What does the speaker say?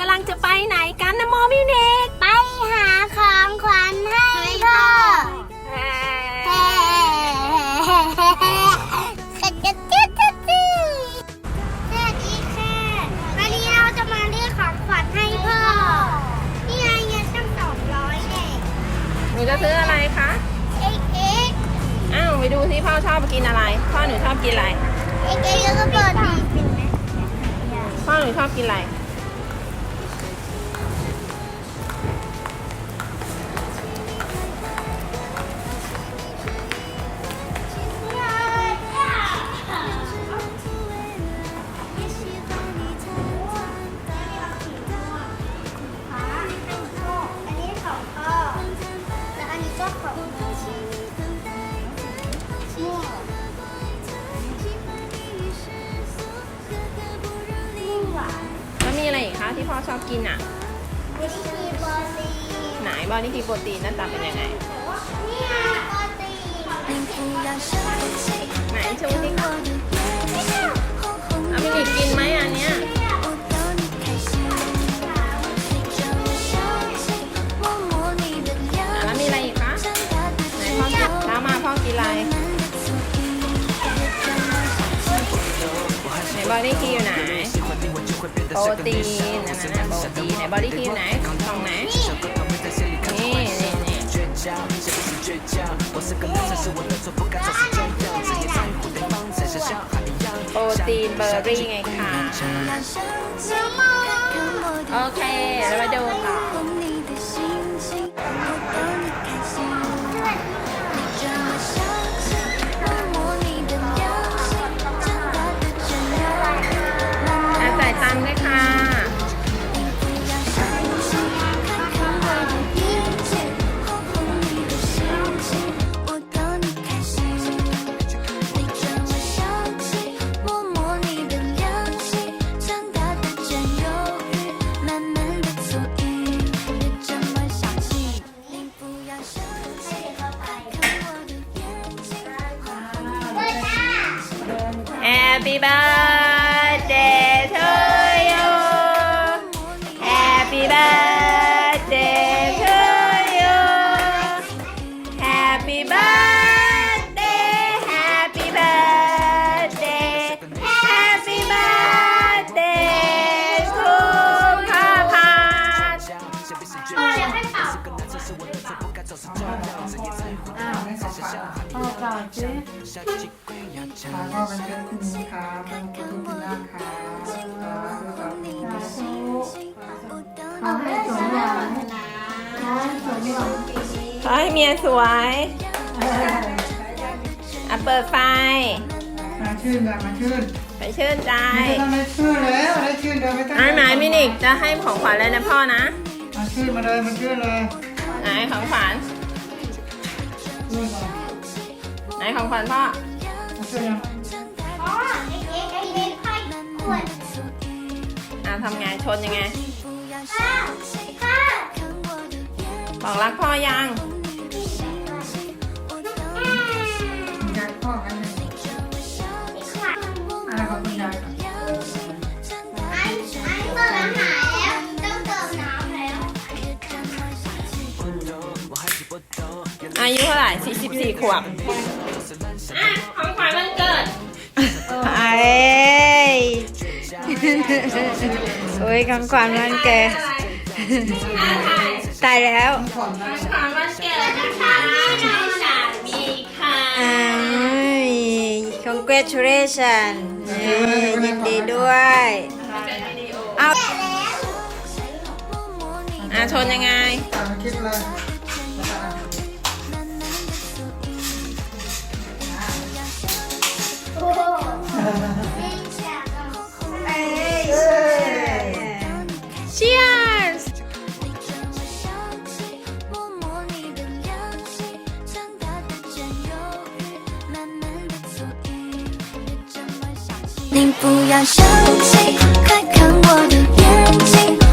กำลังจะไปไหนกันนะโมมิวนิกไปหาของขวัญให้พ่อเฮ้ขัดกันจิ๊ดจิ๊ดจิ๊ดสวัสดีค่ะวันนี้เราจะมาเลือกของขวัญให้พ่อนี่ไงเงินตั้งสองร้อยเนี่ยหนูจะซื้ออะไรคะเอ็กเอ็กอ้าวไปดูสิพ่อชอบกินอะไร พ่อหนูชอบกินอะไรเอ็กเอ็กแล้วก็เปิดดีพ่อหนูชอบกินอะไร คะที่พ่อชอบกินอะวิธีบอลีไหนบอดี้ทีโปรตีนหน้าตาเป็นยังไง นี่ไงบอลีไหนชูสิคะ อดี้ทีอยู่ไหนโปรตีนนั่นน่ะโปรตีนไหนบอดี้ทีอยู่ไหนกล่องไหนนี่นี่นี่โปรตีนเบอร์รี่ไงคะโอเค เรามาดูต่อ Happy birthday อ้าวไม่ขอฝากพ่อก่อนสิค่ะพ่อเป็นเพื่อนคุณนี้ครับเป็นคุณทุกท่าครับสาธุขอให้สมหวังนะขอให้สมหวังขอให้เมียสวยอะเปิดไฟ มาชื่นแบบมาชื่นไปชื่นใจไม่ต้องได้ชื่นแล้วได้ชื่นเดินไม่ต้องไอ้ไหนมินิกจะให้ของขวัญอะไรนะพ่อนะ มาชื่นมาเลยมาชื่นเลยไหนของขวัญ ไหนของขวัญพ่อมาชื่นยังพ่อเอ็กเอ็กเอ็กเอ็กค่อยขวดอะทำไงชนยังไงพ่อพ่อบอกรักพ่อยังายุเท่าไหร่44ขวบอะของขวัญวันเกิดไอ้โอ้ยของขวัญวันเกิดอะถ่ายตายแล้วก่อนนะของขวัญวันเกิดนะคะให้สามีค่ะอ้าย congratulation เอ้ยยินดีด้วย เป็นวิดีโอ เอาอะชนยังไง ตามคลิปเลย 你不要生气，快看我的眼睛。